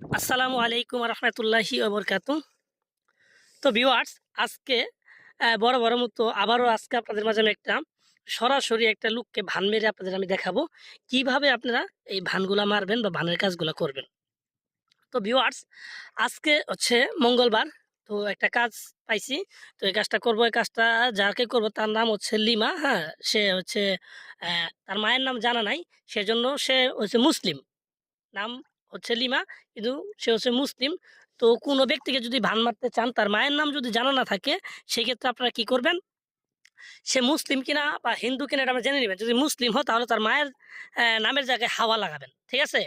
আসসালামু আলাইকুম রহমতুল্লাহি ওবরকাতু। তো ভিউয়ার্স আজকে বড় বড় মতো আবারও আজকে আপনাদের মাঝে আমি একটা সরাসরি একটা লুককে ভান মেরে আপনাদের আমি দেখাবো। কীভাবে আপনারা এই ভানগুলা মারবেন বা ভানের কাজগুলো করবেন। তো ভিউয়ার্স আজকে হচ্ছে মঙ্গলবার, তো একটা কাজ পাইছি। তো এই কাজটা করব, এই কাজটা যাকে করব তার নাম হচ্ছে লিমা হ্যাঁ? সে হচ্ছে তার মায়ের নাম জানা নাই, সেজন্য সে হচ্ছে মুসলিম। নাম হচ্ছে লিমা, কিন্তু সে হচ্ছে মুসলিম। তো কোনো ব্যক্তিকে যদি ভান মারতে চান, তার মায়ের নাম যদি জানা না থাকে, সেক্ষেত্রে আপনারা কি করবেন? সে মুসলিম কিনা বা হিন্দু কিনা এটা আমরা জেনে নেবেন। যদি মুসলিম হয় তাহলে তার মায়ের নামের জায়গায় হাওয়া লাগাবেন, ঠিক আছে?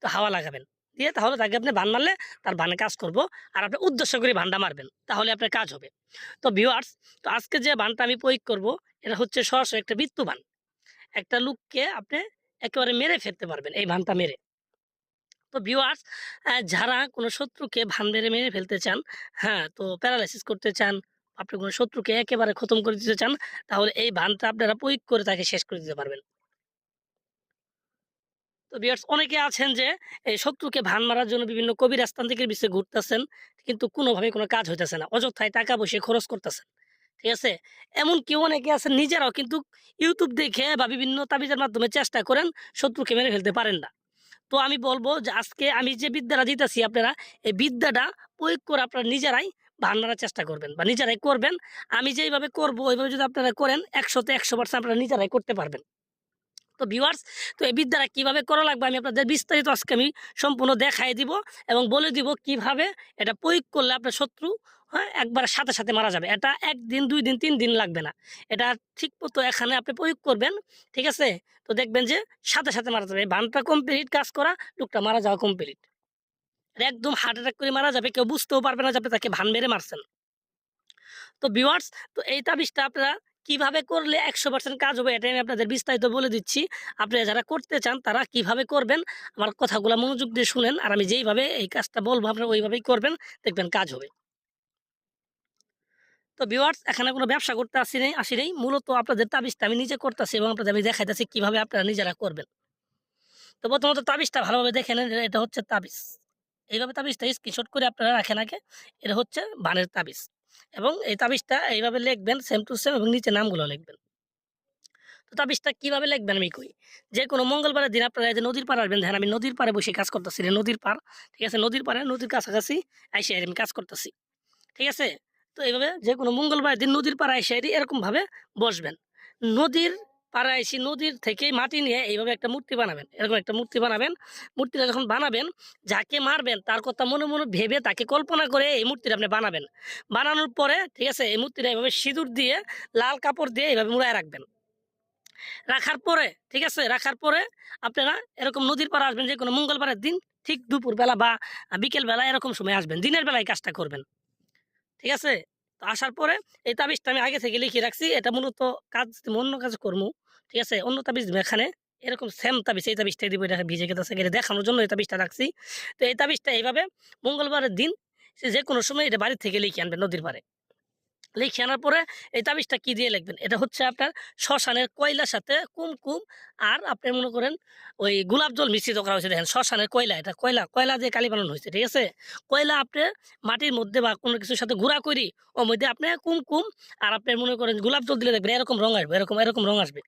তো হাওয়া লাগাবেন। দিয়ে তাহলে তাকে আপনি ভান মারলে তার ভানে কাজ করব আর আপনি উদ্দেশ্য করে ভানটা মারবেন, তাহলে আপনার কাজ হবে। তো ভিউয়ার্স তো আজকে যে ভানটা আমি প্রয়োগ করব, এটা হচ্ছে সরাসরি একটা মৃত্যু ভান। একটা লোককে আপনি একেবারে মেরে ফেলতে পারবেন, এই ভানটা মেরে। তো ভিউয়ার্স যারা কোনো শত্রুকে ভান মেরে মেরে ফেলতে চান হ্যাঁ তো প্যারালাইসিস করতে চান, আপনি কোনো শত্রুকে একেবারে খতম করে দিতে চান, তাহলে এই ভানটা আপনারা প্রয়োগ করে তাকে শেষ করে দিতে পারবেন। তো ভিউয়ার্স অনেকে আছেন যে, এই শত্রুকে ভান মারার জন্য বিভিন্ন কবির তান্ত্রিকের বিষয়ে ঘুরতেছেন, কিন্তু কোনোভাবে কোনো কাজ হইতেছে না, অযথায় টাকা পয়সা খরচ করতেছেন, ঠিক আছে? এমন কেউ অনেকে আছেন, নিজেরাও কিন্তু ইউটিউব দেখে বা বিভিন্ন তাবিজের মাধ্যমে চেষ্টা করেন শত্রুকে মেরে ফেলতে পারেন না। তো আমি বলব যে আজকে আমি যে বিদ্যাটা দিতেছি আপনারা, এই বিদ্যাটা প্রয়োগ করে আপনারা নিজেরাই ভান্নার চেষ্টা করবেন বা নিজেরাই করবেন। আমি যেইভাবে করব, ওইভাবে যদি আপনারা করেন, একশোতে একশো পার্সেন্ট আপনারা নিজেরাই করতে পারবেন। তো ভিউয়ার্স তো এই বিদ্যাটা কীভাবে করা লাগবে আমি আপনাদের বিস্তারিত আজকে আমি সম্পূর্ণ দেখাই দিব এবং বলে দিব কীভাবে এটা প্রয়োগ করলে আপনার শত্রু হ্যাঁ একবার সাথে সাথে মারা যাবে। এটা একদিন, দুই দিন, তিন দিন লাগবে না। এটা ঠিক মতো এখানে আপনি প্রয়োগ করবেন, ঠিক আছে? তো দেখবেন যে সাথে সাথে মারা যাবে। বানটা কমপ্লিট কাজ করা, লোকটা মারা যাওয়া কমপ্লিট একদম হার্ট অ্যাটাক করে মারা যাবে, কেউ বুঝতেও পারবে না যাবে তাকে ভান মেরে মারছেন। তো ভিউয়ার্স তো এই তাবিজটা আপনারা কীভাবে করলে একশো পার্সেন্ট কাজ হবে, এটাই আমি আপনাদের বিস্তারিত বলে দিচ্ছি। আপনারা যারা করতে চান, তারা কীভাবে করবেন, আমার কথাগুলো মনোযোগ দিয়ে শুনেন, আর আমি যেইভাবে এই কাজটা বলব, আপনারা ওইভাবেই করবেন, দেখবেন কাজ হবে। তো ভিউয়ার্স এখানে কোনো ব্যবসা করতে আসি নেই আসি নেই। মূলত আপনাদের তাবিজটা আমি নিজে করতেছি এবং আপনাদের আমি দেখাইতেছি কীভাবে আপনারা নিজেরা করবেন। তো প্রথমত তাবিজটা ভালোভাবে দেখে নেন, এটা হচ্ছে তাবিজ। এইভাবে তাবিজটা স্ক্রিনশট করে আপনারা রাখেন আগে, এটা হচ্ছে বানের তাবিজ। এবং এই তাবিজটা এইভাবে লিখবেন সেম টু সেম এবং নিচে নামগুলো লিখবেন। তো তাবিজটা কীভাবে লিখবেন আমি কই? যে কোনো মঙ্গলবারের দিন আপনারা যে নদীর পাড়ে আসবেন দেখেন আমি নদীর পাড়ে বসে কাজ করতেছি রে, নদীর পাড়, ঠিক আছে? নদীর পাড়ে, নদীর কাছাকাছি আইসে আমি কাজ করতেছি, ঠিক আছে? তো এইভাবে যে কোনো মঙ্গলবারের দিন নদীর পাড়ে এসে এরকমভাবে বসবেন। নদীর পাড়ে এসে নদীর থেকে মাটি নিয়ে এইভাবে একটা মূর্তি বানাবেন, এরকম একটা মূর্তি বানাবেন। মূর্তিটা যখন বানাবেন, যাকে মারবেন, তার কথা মনে মনে ভেবে তাকে কল্পনা করে এই মূর্তিটা আপনি বানাবেন। বানানোর পরে, ঠিক আছে, এই মূর্তিটা এইভাবে সিঁদুর দিয়ে, লাল কাপড় দিয়ে এইভাবে মুড়ায় রাখবেন। রাখার পরে, ঠিক আছে, রাখার পরে আপনারা এরকম নদীর পাড়ে আসবেন যে কোনো মঙ্গলবারের দিন, ঠিক দুপুরবেলা বা বিকেল বেলা এরকম সময় আসবেন, দিনের বেলায় কাজটা করবেন। ঠিক আছে? আসার পরে, এই তাবিজটা আমি আগে থেকে লিখে রাখছি, এটা মূলত কাজ, অন্য কাজ করব ঠিক আছে? অন্য তাবিজ এখানে। এরকম সেম তাবিজ, এই তাবিজটাই দিব, এটা ভিজে গেছে, এটা দেখানোর জন্য এই তাবিজটা রাখছি। তো এই তাবিজটা এইভাবে মঙ্গলবারের দিন যে কোনো সময় এটা বাড়ি থেকে লিখে আনবেন নদীর পাড়ে। লিখে আনার পরে এই তাবিজটা কি দিয়ে লিখবেন? এটা হচ্ছে আপনার শ্মশানের কয়লার সাথে কুমকুম আর আপনি মনে করেন ওই গোলাপ জল মিশ্রিত করা হয়েছে, দেখেন শ্মশানের কয়লা, এটা কয়লা কয়লা দিয়ে কালি বানানো হয়েছে, ঠিক আছে? কয়লা আপনি মাটির মধ্যে বা কোনো কিছুর সাথে গুঁড়া করি, ওর মধ্যে আপনি কুমকুম আর আপনি মনে করেন গোলাপ জল দিলে দেখবেন এরকম রং আসবে, এরকম এরকম রং আসবে।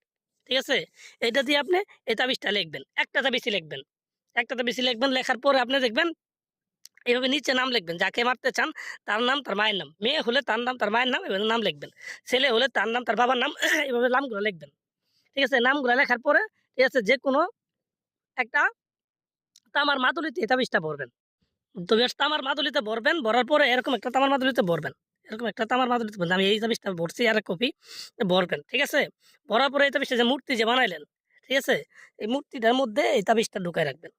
ঠিক আছে? এটা দিয়ে আপনি এই তাবিজটা লিখবেন, একটা তাবিজই লিখবেন। একটা তাবিজই লিখবেন, লেখার পরে আপনি দেখবেন এইভাবে নিচে নাম লিখবেন, যাকে মারতে চান তার নাম, তার মায়ের নাম। মেয়ে হলে তার নাম, তার মায়ের নাম এভাবে নাম লিখবেন। ছেলে হলে তার নাম, তার বাবার নাম এভাবে নামগুলো লিখবেন। ঠিক আছে? নামগুলো লেখার পরে, ঠিক আছে? যে কোনো একটা তামার মাদুলিতে তাবিজটা ভরবেন। তো বেশ তামার মাদুলিতে ভরবেন, ভরার পরে এরকম একটা তামার মাদুলিতে ভরবেন। এরকম একটা তামার ভরবেন আমি এই তাবিজটা ভরছি আর কপি, ভরবেন, ঠিক আছে? ভরার পরে এই তাবিজটা যে মূর্তি যে বানাইলেন, ঠিক আছে? এই মূর্তিটার মধ্যে এই তাবিজটা ঢুকায় রাখবেন।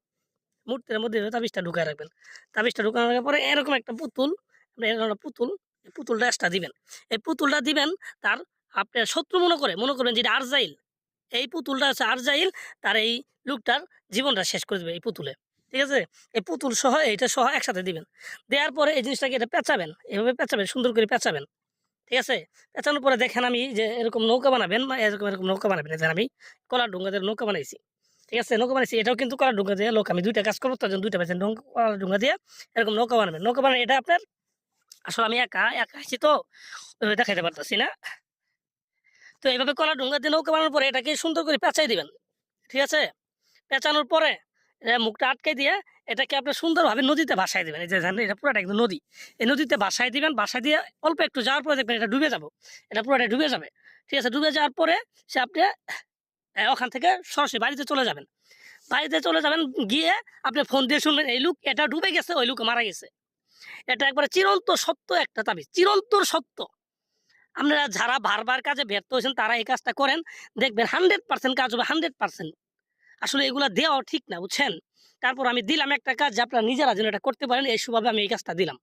মূর্তির মধ্যে তাবিজটা ঢুকায় রাখবেন। তাবিজটা ঢুকানোর পরে এরকম একটা পুতুল এরকম একটা পুতুল পুতুলটা একটা দিবেন। এই পুতুলটা দিবেন, তার আপনার শত্রু মনে করে, মনে করবেন যেটা আরজাইল। এই পুতুলটা আছে আরজাইল, তার এই লোকটার জীবনটা শেষ করে দেবে এই পুতুলে। ঠিক আছে? এই পুতুল সহ, এইটা সহ একসাথে দিবেন। দেওয়ার পরে এই জিনিসটাকে এটা পেঁচাবেন। এভাবে পেঁচাবেন, সুন্দর করে পেঁচাবেন। ঠিক আছে? পেঁচানোর পরে দেখেন আমি যে এরকম নৌকা বানাবেন বা এরকম এরকম নৌকা বানাবেন। এদের আমি কলার ডোঙ্গাদের নৌকা বানাইছি। ঠিক আছে? নৌকা বানিয়েছি এটাও কিন্তু কলা ডুঙ্গা দিয়ে লোক, আমি দুইটা কাজ করব, তার জন্য দুইটা পেয়েছেন কলা ডুঙ্গা দিয়ে এরকম নৌকা বানাবেন। নৌকা বানানো এটা আপনার আসলে আমি একা একা আছি তো দেখাইতে পারতেছি না। তো এইভাবে কলা ডুঙ্গা দিয়ে নৌকা বানানোর পরে এটাকে সুন্দর করে পেঁচাই দিবেন। ঠিক আছে? পেঁচানোর পরে মুখটা আটকে দিয়ে এটাকে আপনি সুন্দরভাবে নদীতে ভাসায় দিবেন। এই যে জানেন এটা পুরোটা একদম নদী। এই নদীতে ভাসায় দিবেন, ভাসায় দিয়ে অল্প একটু যাওয়ার পরে দেখবেন এটা ডুবে যাব। এটা পুরোটা ডুবে যাবে। ঠিক আছে, ডুবে যাওয়ার পরে সে আপনি ওখান থেকে সরাসরি বাড়িতে চলে যাবেন। বাড়িতে চলে যাবেন, গিয়ে আপনি ফোন দিয়ে শুনবেন, এই লোক, এটা ডুবে গেছে, ওই লোক মারা গেছে। এটা একবারে চিরন্ত সত্য একটা তাবিজ চিরন্তর সত্য। আপনারা যারা বারবার কাজে ব্যর্থ হয়েছেন, তারা এই কাজটা করেন। দেখবেন হান্ড্রেড পার্সেন্ট কাজ হবে হান্ড্রেড পার্সেন্ট আসলে এগুলা দেওয়া ঠিক না, বুঝছেন? তারপর আমি দিলাম একটা কাজ যে আপনারা নিজেরা যেন এটা করতে পারেন, এই সুভাবে আমি এই কাজটা দিলাম।